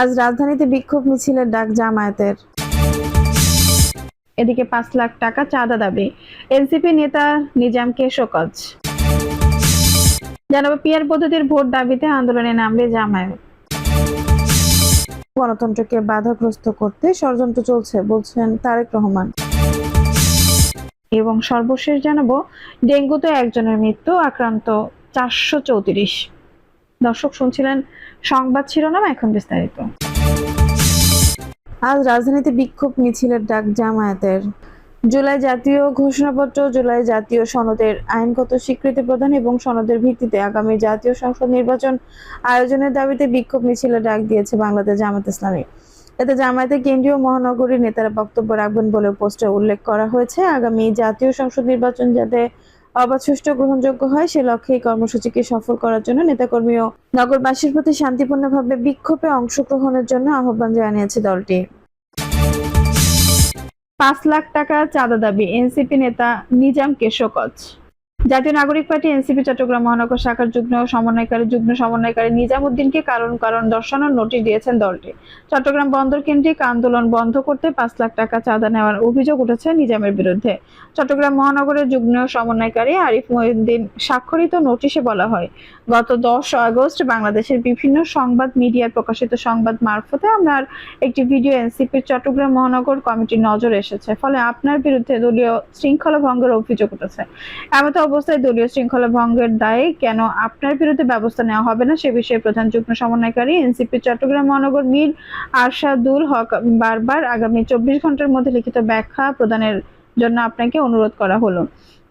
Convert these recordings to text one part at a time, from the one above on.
আজ রাজধানীতে বিক্ষোভ মিছিলের ডাক জামায়াতের। এদিকে পাঁচ লাখ টাকা চাঁদা দাবি। এনসিপি নেতা নিজামকে শোকজ জানাব পিয়ার পদ্ধতির ভোট দাবিতে আন্দোলনে নামবে জামায়াত। গণতন্ত্রকে বাধাগ্রস্ত করতে ষড়যন্ত্র চলছে, বলছেন তারেক রহমান। এবং সর্বশেষ জানাব, ডেঙ্গুতে একজনের মৃত্যু, আক্রান্ত চারশো চৌত্রিশ। দর্শক শুনছিলেন সংবাদ শিরোনাম এখন বিস্তারিত। আজ রাজধানীতে বিক্ষোভ মিছিলের ডাক জামায়াতের। জুলাই জাতীয় ঘোষণাপত্র, জুলাই জাতীয় সনদের আইনগত স্বীকৃতি প্রদান এবং সনদের ভিত্তিতে আগামী জাতীয় সংসদ নির্বাচন আয়োজনের দাবিতে বিক্ষোভ মিছিলের ডাক দিয়েছে বাংলাদেশ জামাত ইসলামী। এতে জামায়াতের কেন্দ্রীয় মহানগরীর নেতারা বক্তব্য রাখবেন বলে পোস্টে উল্লেখ করা হয়েছে। আগামী জাতীয় সংসদ নির্বাচন যাতে অবাধ সুষ্ঠু গ্রহণযোগ্য হয়, সে লক্ষ্যে এই কর্মসূচিকে সফল করার জন্য নেতাকর্মী ও নগরবাসীর প্রতি শান্তিপূর্ণভাবে বিক্ষোভে অংশগ্রহণের জন্য আহ্বান জানিয়েছে দলটি। পাঁচ লাখ টাকা চাঁদা দাবি, এনসিপি নেতা নিজাম কেশকচ জাতীয় নাগরিক পার্টি, এনসিপি, চট্টগ্রাম মহানগর শাখার যুগ্ম সমন্বয়কারী যুগ্ম সমন্বয়কারী নিজাম উদ্দিনকে কারণ কারণ দর্শানোর নোটিশ দিয়েছেন দলটি। চট্টগ্রাম বন্দর কেন্দ্রিক আন্দোলন বন্ধ করতে পাঁচ লাখ টাকা চাঁদা নেওয়ার অভিযোগ উঠেছে নিজামের বিরুদ্ধে। চট্টগ্রাম মহানগরের যুগ্ম সমন্বয়কারী আরিফ মহিউদ্দিন স্বাক্ষরিত নোটিশে বলা হয়, গত দশ আগস্ট বাংলাদেশের বিভিন্ন সংবাদ মিডিয়ায় প্রকাশিত সংবাদ মারফতে আপনার একটি ভিডিও এনসিপির চট্টগ্রাম মহানগর কমিটির নজরে এসেছে। ফলে আপনার বিরুদ্ধে দলীয় শৃঙ্খলা ভঙ্গের অভিযোগ উঠেছে। এমত অবস্থায় দলীয় শৃঙ্খলা ভঙ্গের দায়ে কেন আপনার বিরুদ্ধে ব্যবস্থা নেওয়া হবে না সে বিষয়ে প্রধান যুগ্ম সমন্বয়কারী এনসিপি চট্টগ্রাম মহানগর মীর আরশাদুল হক বারবার আগামী চব্বিশ ঘণ্টার মধ্যে লিখিত ব্যাখ্যা প্রদানের জন্য আপনাকে অনুরোধ করা হলো।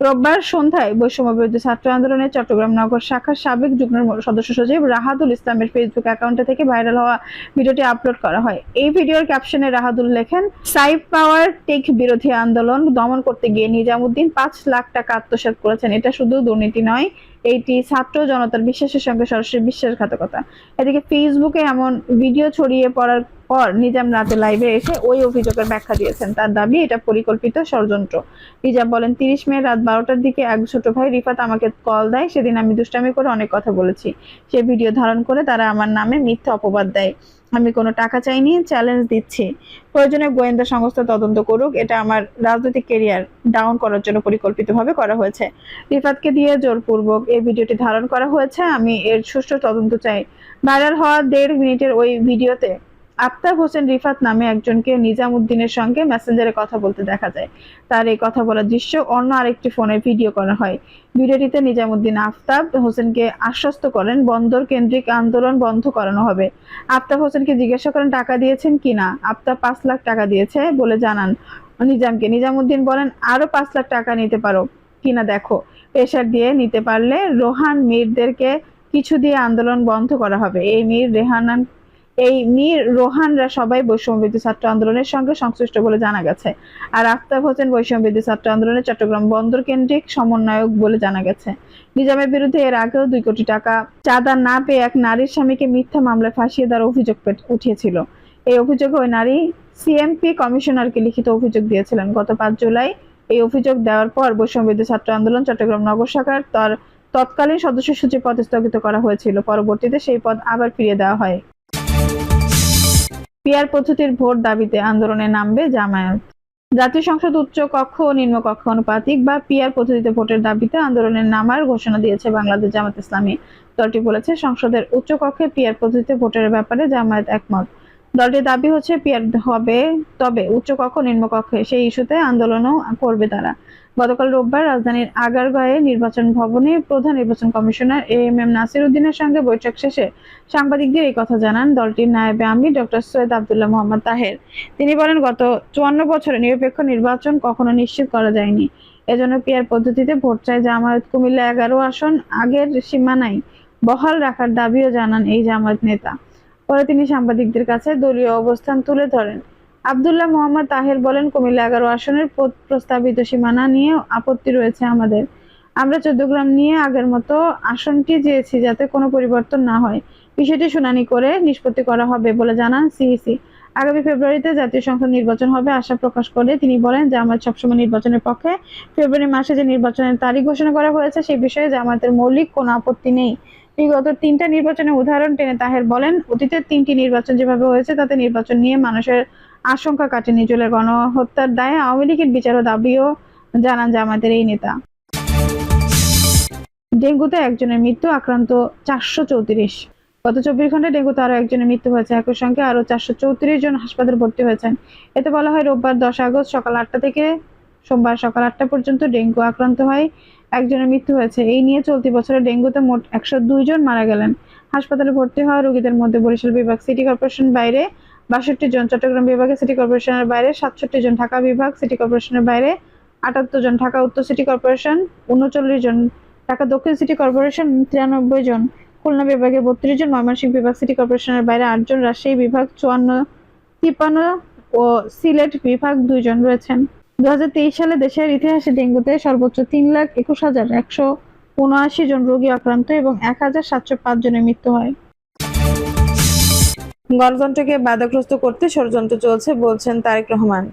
রোববার সন্ধ্যায় বৈষম্য বিরোধী ছাত্র আন্দোলনের চট্টগ্রাম নগর শাখার সাবেক যুগ্ম সদস্য সচিব রাহাদুল ইসলামের ফেসবুক অ্যাকাউন্টে থেকে ভাইরাল হওয়া ভিডিওটি আপলোড করা হয়। এই ভিডিওর ক্যাপশনে রাহাদুল লেখেন সাইফ পাওয়ার টেক বিরোধী আন্দোলন দমন করতে গিয়ে নিজামুদ্দিন পাঁচ লাখ টাকা আত্মসাত করেছেন। এটা শুধু দুর্নীতি নয় এইটি ছাত্র জনতার বিশ্বাসের সঙ্গে সরাসরি বিশ্বাসঘাতকতা। এদিকে ফেসবুকে এমন ভিডিও ছড়িয়ে পড়ার পর নিজাম রাতে লাইভে এসে ওই অভিযোগের ব্যাখ্যা দিয়েছেন। তার দাবি, এটা পরিকল্পিত ষড়যন্ত্র। নিজাম বলেন, তিরিশ মে রাত বারোটার দিকে এক ছোট ভাই রিফাত আমাকে কল দেয়। সেদিন আমি দুষ্টামি করে অনেক কথা বলেছি। সে ভিডিও ধারণ করে তারা আমার নামে মিথ্যা অপবাদ দেয়। আমি কোনো টাকা চাইনি চ্যালেঞ্জ দিচ্ছি। প্রয়োজনে গোয়েন্দা সংস্থা তদন্ত করুক, এটা আমার রাজনৈতিক কেরিয়ার ডাউন করার জন্য পরিকল্পিতভাবে করা হয়েছে। রিফাতকে দিয়ে জোরপূর্বক এই ভিডিওটি ধারণ করা হয়েছে। আমি এর সুষ্ঠু তদন্ত চাই। ভাইরাল হওয়া দেড় মিনিটের ওই ভিডিওতে আফতাব হোসেন রিফাত নামে একজনকে নিজাম উদ্দিনের সঙ্গে মেসেঞ্জারে কথা বলতে দেখা যায়। তার এই কথা বলার দৃশ্য অন্য আরেকটি ফোনে ভিডিও করা হয়। ভিডিওটিতে নিজামুদ্দিন আফতাব হোসেনকে আশ্বস্ত করেন, বন্দর কেন্দ্রিক আন্দোলন বন্ধ করানো হবে। আফতাব হোসেনকে জিজ্ঞাসা করেন, টাকা দিয়েছেন কিনা আফতাব, পাঁচ লাখ টাকা দিয়েছে, বলে জানান নিজামকে। নিজামুদ্দিন বলেন, আরও পাঁচ লাখ টাকা নিতে পারো কিনা দেখো। প্রেশার দিয়ে নিতে পারলে রোহান মীরদেরকে কিছু দিয়ে আন্দোলন বন্ধ করা হবে। এই মীর রেহানান এই মীর রোহানরা সবাই বৈষম্য বৈষম্যবিদ্যুৎ ছাত্র আন্দোলনের সঙ্গে সংশ্লিষ্ট বলে জানা গেছে। আর আফতাব হোসেন বৈষম্যবিদ্যুৎ ছাত্র আন্দোলনের চট্টগ্রাম বন্দর কেন্দ্রিক সমন্বয়ক বলে জানা গেছে। নিজামের বিরুদ্ধে এর আগেও দুই কোটি টাকা চাঁদা না পেয়ে এক নারীর স্বামীকে মিথ্যা মামলায় ফাঁসিয়ে দেওয়ার অভিযোগ উঠিয়েছিল। এই অভিযোগে ওই নারী সিএমপি কমিশনারকে লিখিত অভিযোগ দিয়েছিলেন। গত পাঁচ জুলাই এই অভিযোগ দেওয়ার পর বৈষম্য বৈষম্যবিদ্যুৎ ছাত্র আন্দোলন চট্টগ্রাম নগর শাখার তার তৎকালীন সদস্য সচিব পদ স্থগিত করা হয়েছিল। পরবর্তীতে সেই পদ আবার ফিরিয়ে দেওয়া হয়। পিয়ার পদ্ধতির ভোট দাবিতে আন্দোলনে নামবে জামায়াত। জাতীয় সংসদ, উচ্চ কক্ষ ও নিম্ন কক্ষ অনুপাতিক বা পিয়ার পদ্ধতিতে ভোটের দাবিতে আন্দোলনের নামার ঘোষণা দিয়েছে বাংলাদেশ জামাত ইসলামী। দলটি বলেছে, সংসদের উচ্চ কক্ষে পিয়ার পদ্ধতিতে ভোটের ব্যাপারে জামায়াত একমত। দলটির দাবি হচ্ছে পিয়ার হবে, তবে উচ্চ কক্ষ, নিম্ন সেই ইস্যুতে আন্দোলনও করবে তারা। গতকাল রোববার রাজধানীর আগারগাঁয়ে নির্বাচন ভবনে প্রধান নির্বাচন commissioner A M M Nasir উদ্দিনের সঙ্গে বৈঠক শেষে সাংবাদিকদের এই কথা জানান দলটির নায়েবে আমির ডক্টর সৈয়দ আবদুল্লাহ মোহাম্মদ তাহের। তিনি বলেন, গত চুয়ান্ন বছরে নিরপেক্ষ নির্বাচন কখনো নিশ্চিত করা যায়নি। এজন্য পিয়ার পদ্ধতিতে ভোট চায় জামায়াত কুমিল্লা এগারো আসন আগের সীমানায় বহাল রাখার দাবিও জানান এই জামায়াত নেতা। পরে তিনি সাংবাদিকদের কাছে দলীয় অবস্থান তুলে ধরেন। আবদুল্লাহ মোহাম্মদ তাহের বলেন, কুমিল্লা এগারো আসনের প্রস্তাবিত সীমানা নিয়ে আপত্তি রয়েছে আমাদের। আমরা চোদ্দগ্রাম নিয়ে আগের মতো আসনটি চেয়েছি যাতে কোনো পরিবর্তন না হয়। বিষয়টি শুনানি করে নিষ্পত্তি করা হবে বলে জানান সিইসি। আগামী ফেব্রুয়ারিতে জাতীয় সংসদ নির্বাচন হবে আশা প্রকাশ করে তিনি বলেন, জামায়াত সবসময় নির্বাচনের পক্ষে। ফেব্রুয়ারি মাসে যে নির্বাচনের তারিখ ঘোষণা করা হয়েছে সেই বিষয়ে জামায়াতের মৌলিক কোনো আপত্তি নেই। বিগত তিনটা নির্বাচনের উদাহরণ টেনে তাহের বলেন, অতীতের তিনটি নির্বাচন যেভাবে হয়েছে, তাতে নির্বাচন নিয়ে মানুষের আশঙ্কা কাটেনি চলে গণহত্যার দায়ে আওয়ামী লীগের বিচার ও দাবিও জানান জামায়াতের এই নেতা। ডেঙ্গুতে একজনের মৃত্যু আক্রান্ত চারশো চৌত্রিশ। গত চব্বিশ ঘন্টায় ডেঙ্গুতে আরও একজনের মৃত্যু হয়েছে। একই সঙ্গে আরও চারশো চৌত্রিশ জন হাসপাতালে ভর্তি হয়েছেন। এতে বলা হয় রোববার দশ আগস্ট সকাল আটটা থেকে সোমবার সকাল আটটা পর্যন্ত ডেঙ্গু আক্রান্ত হয়, একজনের মৃত্যু হয়েছে। এই নিয়ে চলতি বছরে ডেঙ্গুতে মোট একশো দুই জন মারা গেলেন। হাসপাতালে ভর্তি হওয়া রোগীদের মধ্যে বরিশাল বিভাগ সিটি কর্পোরেশন বাইরে বাষট্টি জন, চট্টগ্রাম বিভাগে সিটি কর্পোরেশনের বাইরে সাতষট্টি জন, ঢাকা বিভাগ সিটি কর্পোরেশনের বাইরে আটাত্তর জন, ঢাকা উত্তর সিটি কর্পোরেশন উনচল্লিশ জন, ঢাকা দক্ষিণ সিটি কর্পোরেশন তিরানব্বই জন, খুলনা বিভাগে বত্রিশ জন, ময়মনসিংহ বিভাগ সিটি কর্পোরেশনের বাইরে আটজন রাজশাহী বিভাগ চুয়ান্ন, তিপ্পান্ন ও সিলেট বিভাগ দুইজন রয়েছেন। দু হাজার তেইশ সালে দেশের ইতিহাসে ডেঙ্গুতে সর্বোচ্চ তিন লাখ একুশ হাজার একশো উনআশি জন রোগী আক্রান্ত এবং এক হাজার সাতশো পাঁচ জনের মৃত্যু হয়। গণতন্ত্রকে বাধাগ্রস্ত করতে ষড়যন্ত্র চলছে, বলছেন তারেক রহমান।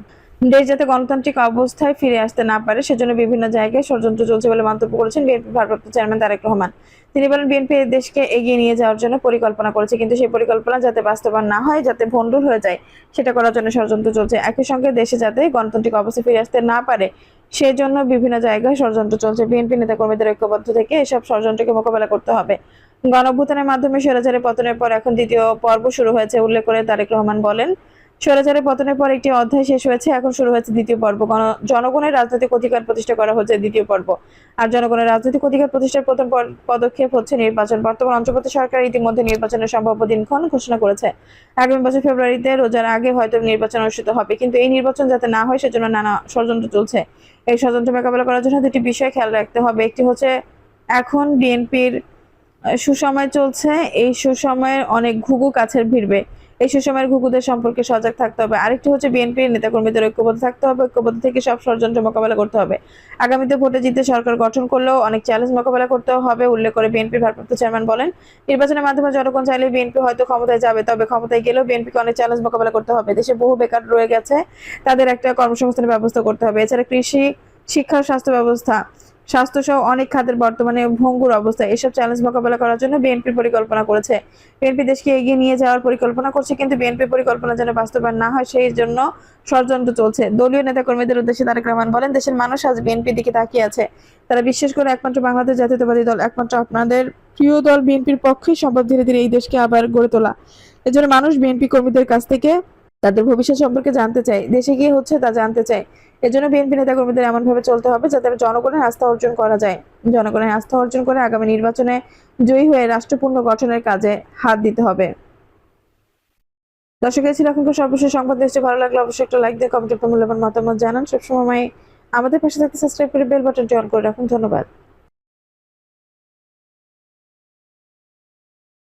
দেশ যাতে গণতান্ত্রিক অবস্থায় ফিরে আসতে না পারে, সেজন্য বিভিন্ন জায়গায় ষড়যন্ত্র চলছে বলে মন্তব্য করেছেন বিএনপি ভারপ্রাপ্ত চেয়ারম্যান তারেক রহমান। তিনি বলেন, বিএনপি দেশকে এগিয়ে নিয়ে যাওয়ার জন্য পরিকল্পনা করেছে, কিন্তু সেই পরিকল্পনা যাতে বাস্তবায়ন না হয়, যাতে ভণ্ডুল হয়ে যায়, সেটা করার জন্য ষড়যন্ত্র চলছে। একই সঙ্গে দেশে যাতে গণতান্ত্রিক অবস্থায় ফিরে আসতে না পারে, সেজন্য বিভিন্ন জায়গায় ষড়যন্ত্র চলছে। বিএনপি নেতাকর্মীদের ঐক্যবদ্ধ থেকে এসব ষড়যন্ত্রকে মোকাবেলা করতে হবে। গণঅভ্যুত্থানের মাধ্যমে স্বৈরাচারের পতনের পর এখন দ্বিতীয় পর্ব শুরু হয়েছে। উল্লেখ করে তারেক রহমান বলেন স্বৈরাচারের পতনের পর একটি অধ্যায় শেষ হয়েছে। এখন শুরু হয়েছে দ্বিতীয় পর্ব। জনগণের রাজনৈতিক অধিকার প্রতিষ্ঠা করা হচ্ছে দ্বিতীয় পর্ব। আর জনগণের রাজনৈতিক অধিকার প্রতিষ্ঠার প্রথম পদক্ষেপ হচ্ছে নির্বাচন। বর্তমান অন্তর্বর্তী সরকার ইতিমধ্যে নির্বাচনের সম্ভাব্য দিনক্ষণ ঘোষণা করেছে। আগামী বছর ফেব্রুয়ারিতে, রোজার আগে হয়তো নির্বাচন অনুষ্ঠিত হবে। কিন্তু এই নির্বাচন যাতে না হয়, সেজন্য নানা ষড়যন্ত্র চলছে। এই ষড়যন্ত্র মোকাবেলা করার জন্য দুটি বিষয় খেয়াল রাখতে হবে। একটি হচ্ছে, এখন বিএনপির সুসময় চলছে। এই সুসময়ের অনেক ঘুঘু কাছের ভিড়বে। এই সুসময়ের ঘুঘুদের সম্পর্কে সজাগ থাকতে হবে। আরেকটি হচ্ছে বিএনপির নেতাকর্মীদের ঐক্যবদ্ধ থাকতে হবে। ঐক্যবদ্ধ থেকে সব ষড়যন্ত্র মোকাবেলা করতে হবে। আগামীতে ভোটে জিতে সরকার গঠন করলেও অনেক চ্যালেঞ্জ মোকাবেলা করতে হবে, উল্লেখ করে বিএনপির ভারপ্রাপ্ত চেয়ারম্যান বলেন। নির্বাচনের মাধ্যমে জনগণ চাইলে বিএনপি হয়তো ক্ষমতায় যাবে, তবে ক্ষমতায় গেলেও বিএনপিকে অনেক চ্যালেঞ্জ মোকাবেলা করতে হবে। দেশে বহু বেকার রয়ে গেছে, তাদের একটা কর্মসংস্থানের ব্যবস্থা করতে হবে। এছাড়া কৃষি, শিক্ষা স্বাস্থ্য ব্যবস্থা স্বাস্থ্য সহ অনেক খাতের বর্তমানে ভঙ্গুর অবস্থা। এসব চ্যালেঞ্জ মোকাবেলা করার জন্য বিএনপি পরিকল্পনা করেছে। বিএনপি দেশকে এগিয়ে নিয়ে যাওয়ার পরিকল্পনা করছে, কিন্তু বিএনপি পরিকল্পনা যেন বাস্তবায়ন না হয়, সেই জন্য ষড়যন্ত্র চলছে। দলীয় নেতাকর্মীদের উদ্দেশ্যে তারেক রহমান বলেন, দেশের মানুষ আজ বিএনপির দিকে তাকিয়ে আছে। তারা বিশ্বাস করে একমাত্র বাংলাদেশ জাতীয়তাবাদী দল, একমাত্র আপনাদের প্রিয় দল বিএনপির পক্ষেই সম্ভব ধীরে ধীরে এই দেশকে আবার গড়ে তোলা। এজন্য মানুষ বিএনপি কর্মীদের কাছ থেকে তাদের ভবিষ্যৎ সম্পর্কে জানতে চাই, দেশে গিয়ে হচ্ছে তা জানতে চায় এজন্য বিএনপি নেতাকর্মীদের এমন ভাবে চলতে হবে যাতে জনগণের আস্থা অর্জন করা যায়। জনগণের আস্থা অর্জন করে আগামী নির্বাচনে জয়ী হয়ে রাষ্ট্রপূর্ণ গঠনের কাজে হাত দিতে হবে। দর্শক ছিল এখনকার সর্বশেষ সংবাদ। দেশটি ভালো লাগলে অবশ্যই একটা লাইক দিয়ে কমেন্ট মূল্যবান মতামত জানান। সবসময় আমাদের পাশে থাকতে সাবস্ক্রাইব করে বেল বাটনটি অন করে রাখুন। ধন্যবাদ।